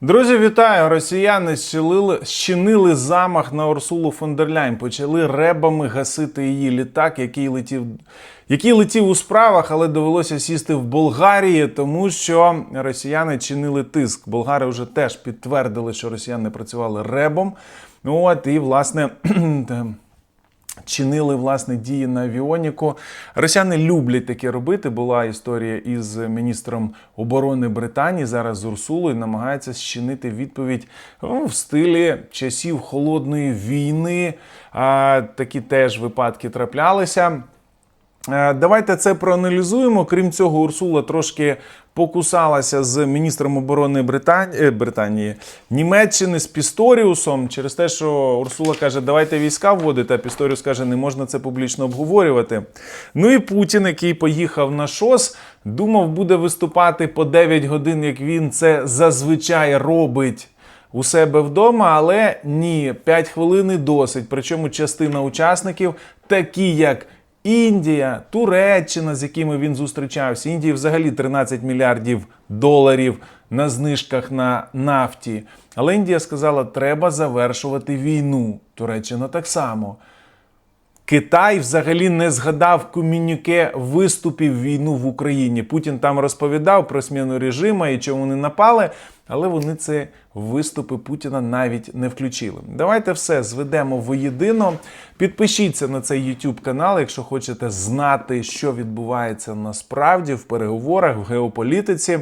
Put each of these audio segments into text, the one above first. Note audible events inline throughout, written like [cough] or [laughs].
Друзі, вітаю! Росіяни щинили, щинили замах на Урсулу фон. Почали ребами гасити її літак, який летів, який летів у справах, але довелося сісти в Болгарії, тому що росіяни чинили тиск. Болгари вже теж підтвердили, що росіяни працювали ребом. От і власне. [clears throat] чинили власне дії на авіоніку. Росіяни люблять таке робити. Була історія із міністром оборони Британії зараз з Урсулою. Намагається щинити відповідь ну, в стилі часів холодної війни. А, такі теж випадки траплялися. Е, Давайте це проаналізуємо. Крім цього, Урсула трошки покусалася з міністром оборони Британії, е, Британії Німеччини з Пісторіусом через те, що Урсула каже, давайте війська вводити, а Пісторіус каже, не можна це публічно обговорювати. Ну і Путін, який поїхав на ШОС, думав, буде виступати по 9 годин, як він це зазвичай робить у себе вдома, але ні, 5 хвилин досить. Причому частина учасників, такі як Індія, Туреччина, з якими він зустрічався. Індії взагалі 13 мільярдів доларів на знижках на нафті. Але Індія сказала, треба завершувати війну. Туреччина так само. Китай взагалі не згадав комюніке виступів війну в Україні. Путін там розповідав про зміну режиму і чому вони напали, але вони це виступи Путіна навіть не включили. Давайте все зведемо воєдино. Підпишіться на цей YouTube канал, якщо хочете знати, що відбувається насправді в переговорах в геополітиці.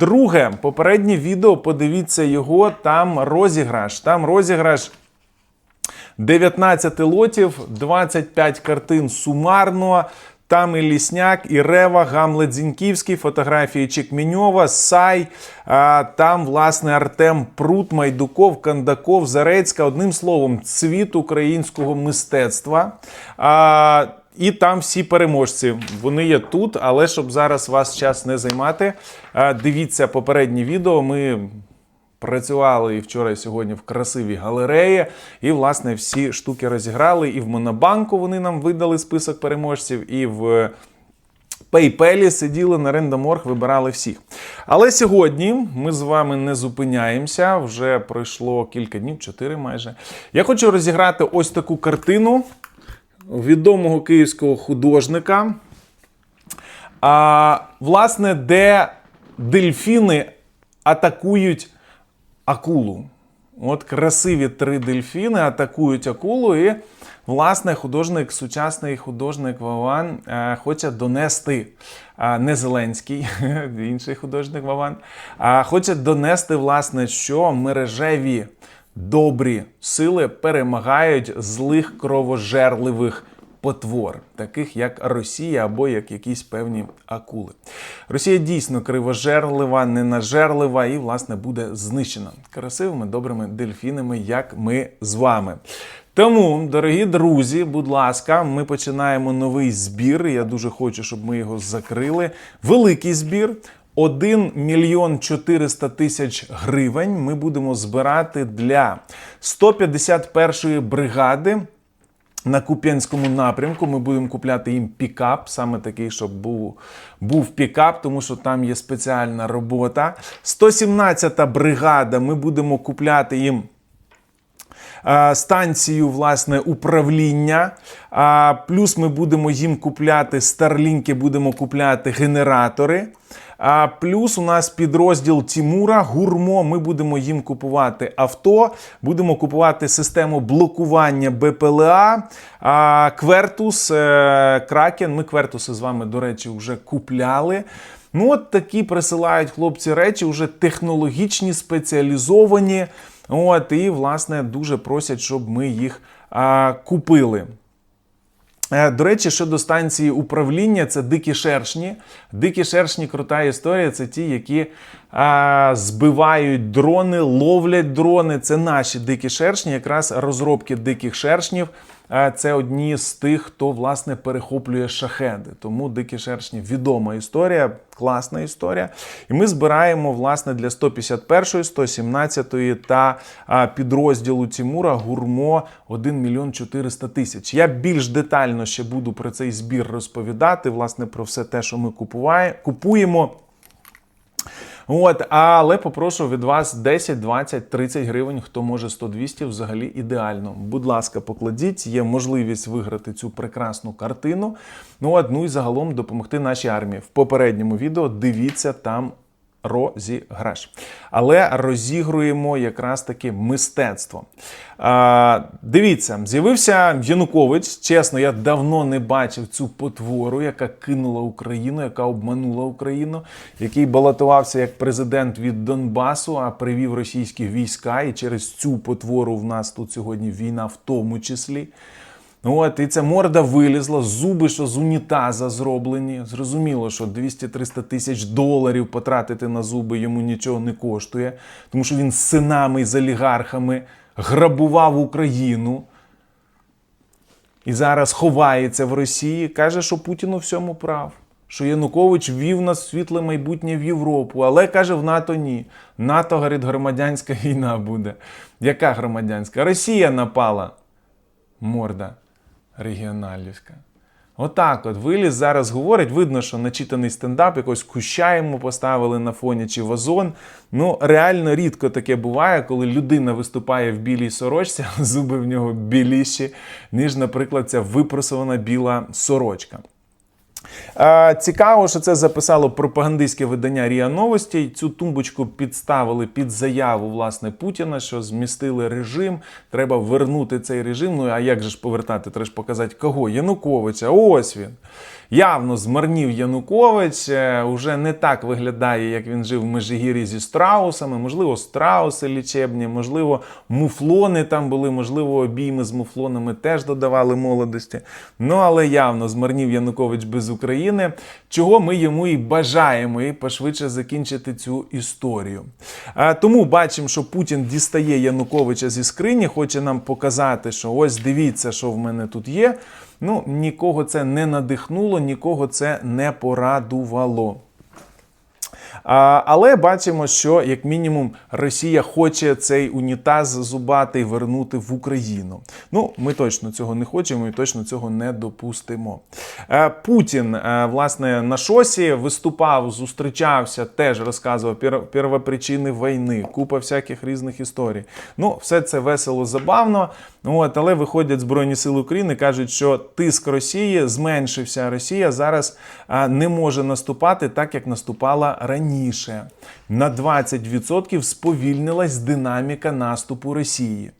Друге, попереднє відео, подивіться його. Там розіграш. Там розіграш. 19 лотів, 25 картин сумарно. Там і Лісняк, і Рева, Гамлет Зіньківський, фотографії Чекміньова, Сай. А, там, власне, Артем Прут, Майдуков, Кандаков, Зарецька. Одним словом, цвіт українського мистецтва. А, і там всі переможці. Вони є тут, але щоб зараз вас час не займати, дивіться попереднє відео. Ми Працювали і вчора, і сьогодні в красивій галереї, і власне всі штуки розіграли. І в Монобанку вони нам видали список переможців, і в PayPal сиділи на рендоморг, вибирали всіх. Але сьогодні ми з вами не зупиняємося. Вже пройшло кілька днів, чотири майже. Я хочу розіграти ось таку картину відомого київського художника. А, власне, де дельфіни атакують акулу. От красиві три дельфіни атакують акулу, і, власне, художник, сучасний художник Вован е, хоче донести е, не Зеленський, [laughs] інший художник Вован, а хоче донести, власне, що мережеві добрі сили перемагають злих кровожерливих потвор, таких як Росія або як якісь певні акули. Росія дійсно кривожерлива, ненажерлива і, власне, буде знищена красивими, добрими дельфінами, як ми з вами. Тому, дорогі друзі, будь ласка, ми починаємо новий збір. Я дуже хочу, щоб ми його закрили. Великий збір. 1 мільйон 400 тисяч гривень ми будемо збирати для 151-ї бригади на Куп'янському напрямку. Ми будемо купляти їм пікап, саме такий, щоб був, був пікап, тому що там є спеціальна робота. 117-та бригада. Ми будемо купляти їм. Е, Станцію власне управління. Плюс ми будемо їм купляти старлінки, будемо купляти генератори. А плюс у нас підрозділ Тімура, гурмо. Ми будемо їм купувати авто, будемо купувати систему блокування БПЛА, а, Квертус, е, Кракен. Ми Квертуси з вами, до речі, вже купляли. Ну, от такі присилають хлопці речі, вже технологічні, спеціалізовані. От, і, власне, дуже просять, щоб ми їх а, купили. Е, До речі, щодо станції управління, це дикі шершні. Дикі шершні крута історія. Це ті, які а, збивають дрони, ловлять дрони. Це наші дикі шершні, якраз розробки диких шершнів. Це одні з тих, хто власне перехоплює шахеди. Тому дикі шершні відома історія, класна історія. І ми збираємо власне для 151-ї, 117-ї та а, підрозділу Тімура гурмо 1 мільйон 400 тисяч. Я більш детально ще буду про цей збір розповідати, власне, про все те, що ми купуємо. От, але попрошу від вас 10, 20, 30 гривень, хто може 100-200, взагалі ідеально. Будь ласка, покладіть, є можливість виграти цю прекрасну картину. Ну, от, ну і загалом допомогти нашій армії. В попередньому відео дивіться там розіграш. Але розігруємо якраз таки мистецтво. А, дивіться, з'явився Янукович. Чесно, я давно не бачив цю потвору, яка кинула Україну, яка обманула Україну, який балотувався як президент від Донбасу, а привів російські війська. І через цю потвору в нас тут сьогодні війна, в тому числі. От, і ця морда вилізла, зуби, що з унітаза зроблені. Зрозуміло, що 200-300 тисяч доларів потратити на зуби йому нічого не коштує, тому що він з синами і з олігархами грабував Україну і зараз ховається в Росії. Каже, що Путін у всьому прав. Що Янукович вів нас світле майбутнє в Європу, але каже, в НАТО ні. НАТО, говорить, громадянська [laughs] війна буде. Яка громадянська? Росія напала. Морда регіоналівська. Отак от виліз зараз говорить. Видно, що начитаний стендап, якось куща йому поставили на фоні чи вазон. Ну, реально рідко таке буває, коли людина виступає в білій сорочці, а зуби в нього біліші, ніж, наприклад, ця випросована біла сорочка. Цікаво, що це записало пропагандистське видання Рія Новості. Цю тумбочку підставили під заяву власне Путіна, що змістили режим. Треба вернути цей режим. Ну а як же ж повертати? Треба ж показати кого? Януковича. Ось він. Явно змарнів Янукович. е, Уже не так виглядає, як він жив в Межигір'ї зі страусами. Можливо, страуси лічебні, можливо, муфлони там були, можливо, обійми з муфлонами теж додавали молодості. Ну але явно змарнів Янукович без України, чого ми йому і бажаємо, і пошвидше закінчити цю історію. Тому бачимо, що Путін дістає Януковича зі скрині, хоче нам показати, що ось дивіться, що в мене тут є. Ну, нікого це не надихнуло, нікого це не порадувало. А, але бачимо, що як мінімум Росія хоче цей унітаз зубатий вернути в Україну. Ну, ми точно цього не хочемо і точно цього не допустимо. Е, Путін, е, власне, на шосі виступав, зустрічався, теж розказував пер- первопричини війни, купа всяких різних історій. Ну, все це весело, забавно. От, але виходять Збройні Сили України, кажуть, що тиск Росії зменшився. Росія зараз не може наступати так, як наступала раніше. На 20% сповільнилась динаміка наступу Росії.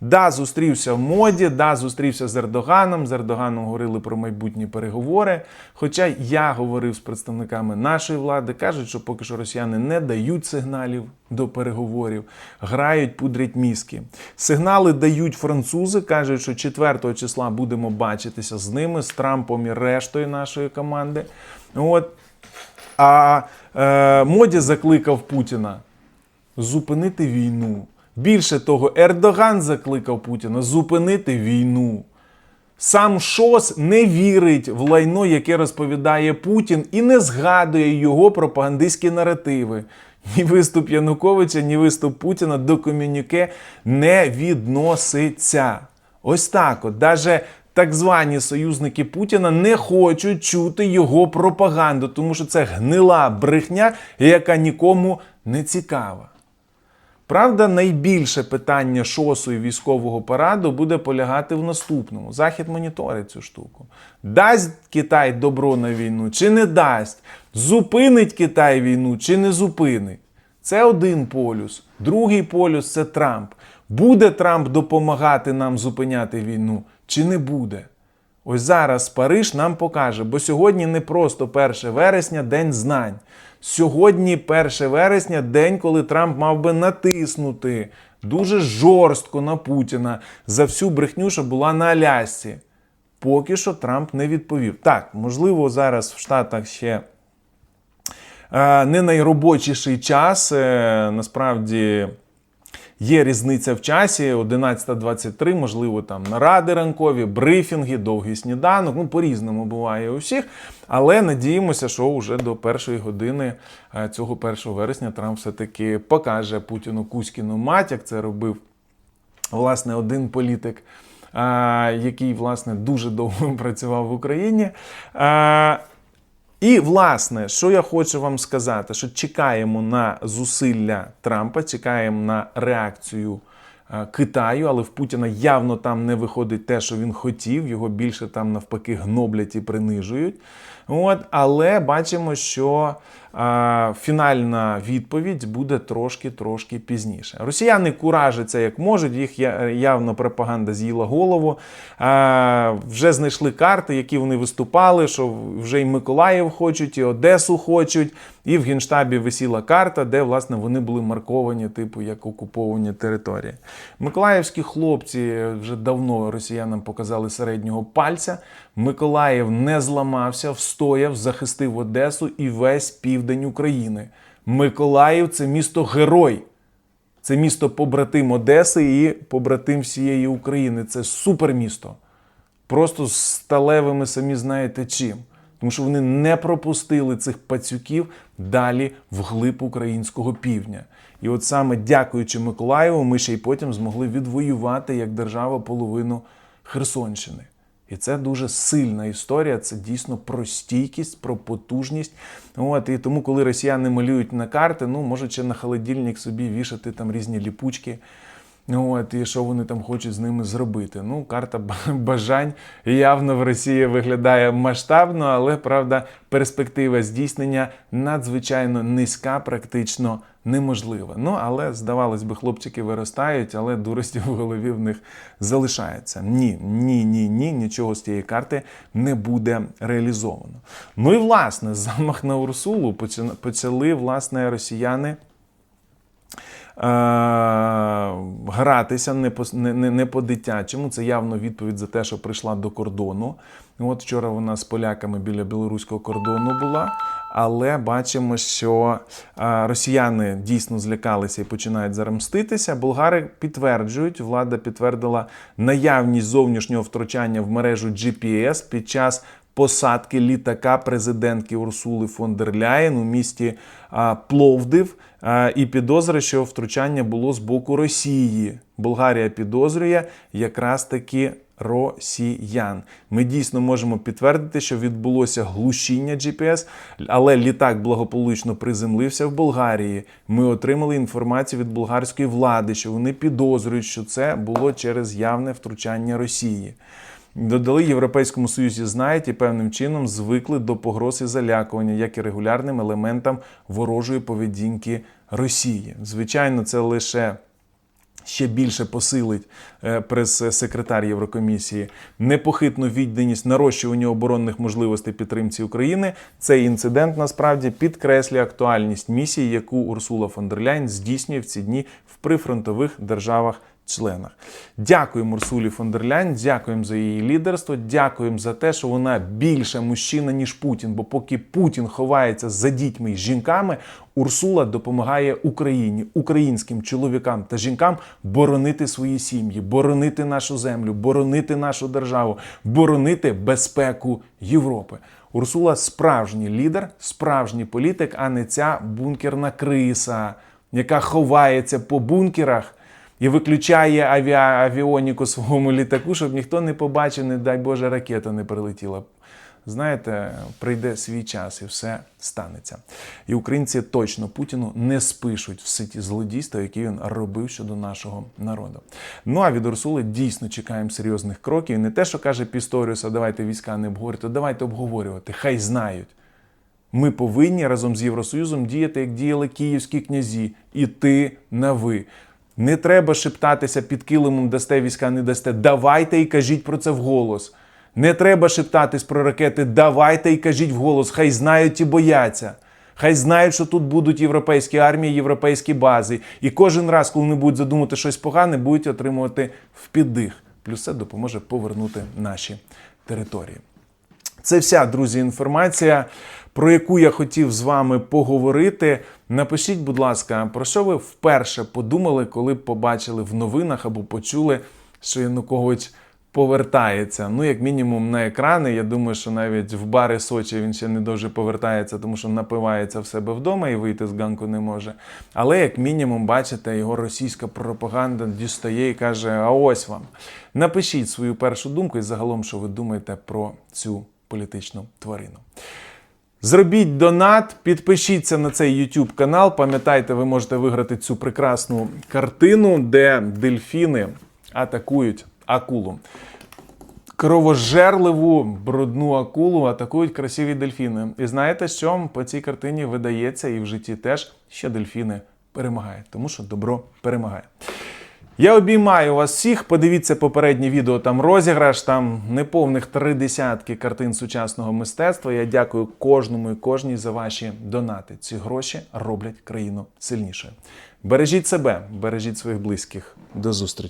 Да, зустрівся в моді, да, зустрівся з Ердоганом. З Ердоганом говорили про майбутні переговори. Хоча я говорив з представниками нашої влади, кажуть, що поки що росіяни не дають сигналів до переговорів, грають, пудрять мізки. Сигнали дають французи, кажуть, що 4 числа будемо бачитися з ними, з Трампом і рештою нашої команди. От. А е, моді закликав Путіна зупинити війну. Більше того, Ердоган закликав Путіна зупинити війну. Сам Шос не вірить в лайно, яке розповідає Путін, і не згадує його пропагандистські наративи. Ні виступ Януковича, ні виступ Путіна до комюніке не відноситься. Ось так от. Даже так звані союзники Путіна не хочуть чути його пропаганду, тому що це гнила брехня, яка нікому не цікава. Правда, найбільше питання шосу і військового параду буде полягати в наступному. Захід моніторить цю штуку. Дасть Китай добро на війну чи не дасть? Зупинить Китай війну чи не зупинить? Це один полюс. Другий полюс це Трамп. Буде Трамп допомагати нам зупиняти війну чи не буде? Ось зараз Париж нам покаже, бо сьогодні не просто 1 вересня день знань. Сьогодні 1 вересня день, коли Трамп мав би натиснути дуже жорстко на Путіна за всю брехню, що була на Алясці. Поки що Трамп не відповів. Так, можливо, зараз в Штатах ще е, не найробочіший час. Е, насправді є різниця в часі 11.23, можливо, там наради ранкові, брифінги, довгий сніданок. Ну, по-різному буває у всіх. Але надіємося, що вже до першої години е, цього 1 вересня Трамп все-таки покаже Путіну Кузькіну мать, як це робив власне один політик. е, Який власне дуже довго [laughs] працював в Україні. І, власне, що я хочу вам сказати, що чекаємо на зусилля Трампа, чекаємо на реакцію е, Китаю, але в Путіна явно там не виходить те, що він хотів. Його більше там навпаки гноблять і принижують. От, але бачимо, що фінальна відповідь буде трошки-трошки пізніше. Росіяни куражаться як можуть, їх явно пропаганда з'їла голову. Вже знайшли карти, які вони виступали, що вже і Миколаїв хочуть, і Одесу хочуть. І в Генштабі висіла карта, де власне вони були марковані, типу як окуповані території. Миколаївські хлопці вже давно росіянам показали середнього пальця. Миколаїв не зламався, встояв, захистив Одесу і весь південь України. Миколаїв це місто герой. Це місто побратим Одеси і побратим всієї України. Це супермісто. Просто з сталевими самі знаєте чим. Тому що вони не пропустили цих пацюків далі вглиб українського півдня. І от саме дякуючи Миколаєву, ми ще й потім змогли відвоювати як держава половину Херсонщини. І це дуже сильна історія. Це дійсно про стійкість, про потужність. От і тому, коли росіяни малюють на карти, ну можуть ще на холодильник собі вішати там різні ліпучки. От, і що вони там хочуть з ними зробити. Ну, карта [laughs] бажань явно в Росії виглядає масштабно, але правда, перспектива здійснення надзвичайно низька, практично неможлива. Ну, але здавалось би, хлопчики виростають, але дурості в голові в них залишається. Ні, ні, ні, ні, нічого з цієї карти не буде реалізовано. Ну і власне, замах на Урсулу почали власне росіяни гратися не по, не, не, не по-дитячому. Це явно відповідь за те, що прийшла до кордону. От вчора вона з поляками біля білоруського кордону була. Але бачимо, що е, росіяни дійсно злякалися і починають зараз мститися. Болгари підтверджують, влада підтвердила наявність зовнішнього втручання в мережу GPS під час посадки літака президентки Урсули фон дер Ляєн у місті Пловдив і підозри, що втручання було з боку Росії. Болгарія підозрює якраз таки росіян. Ми дійсно можемо підтвердити, що відбулося глушіння GPS, але літак благополучно приземлився в Болгарії. Ми отримали інформацію від болгарської влади, що вони підозрюють, що це було через явне втручання Росії. Додали Європейському Союзі знають і певним чином звикли до погроз і залякування, як і регулярним елементам ворожої поведінки Росії. Звичайно, це лише ще більше посилить е, прес-секретар Єврокомісії непохитну відданість нарощуванню оборонних можливостей підтримці України. Цей інцидент насправді підкреслює актуальність місії, яку Урсула фон дер Ляйн здійснює в ці дні в прифронтових державах. Членах. Дякуємо Урсулі фон дер Ляйн, дякуємо за її лідерство, дякуємо за те, що вона більше мужчина, ніж Путін. Бо поки Путін ховається за дітьми і жінками, Урсула допомагає Україні, українським чоловікам та жінкам боронити свої сім'ї, боронити нашу землю, боронити нашу державу, боронити безпеку Європи. Урсула справжній лідер, справжній політик, а не ця бункерна криса, яка ховається по бункерах і виключає авіа, авіоніку своєму літаку, щоб ніхто не побачив, не дай Боже, ракета не прилетіла. Знаєте, прийде свій час і все станеться. І українці точно Путіну не спишуть все ті злодійства, які він робив щодо нашого народу. Ну а від Урсули дійсно чекаємо серйозних кроків. Не те, що каже Пісторіуса, давайте війська не обговорювати, давайте обговорювати, хай знають. Ми повинні разом з Євросоюзом діяти, як діяли київські князі, іти на ви. Не треба шептатися під килимом, дасте війська, не дасте. Давайте і кажіть про це вголос. Не треба шептатись про ракети. Давайте і кажіть вголос. Хай знають і бояться. Хай знають, що тут будуть європейські армії, європейські бази. І кожен раз, коли вони будуть задумати щось погане, будуть отримувати впіддих. Плюс це допоможе повернути наші території. Це вся, друзі, інформація, про яку я хотів з вами поговорити. Напишіть, будь ласка, про що ви вперше подумали, коли побачили в новинах або почули, що Янукович повертається. Ну, як мінімум, на екрани. Я думаю, що навіть в бари Сочі він ще не дуже повертається, тому що напивається в себе вдома і вийти з ганку не може. Але, як мінімум, бачите, його російська пропаганда дістає і каже: А ось вам. Напишіть свою першу думку і загалом, що ви думаєте про цю політичну тварину. Зробіть донат, підпишіться на цей YouTube канал. Пам'ятайте, ви можете виграти цю прекрасну картину, де дельфіни атакують акулу. Кровожерливу брудну акулу атакують красиві дельфіни. І знаєте, що по цій картині видається і в житті теж, що дельфіни перемагають, тому що добро перемагає. Я обіймаю вас всіх. Подивіться попереднє відео, там розіграш, там неповних три десятки картин сучасного мистецтва. Я дякую кожному і кожній за ваші донати. Ці гроші роблять країну сильнішою. Бережіть себе, бережіть своїх близьких. До зустрічі!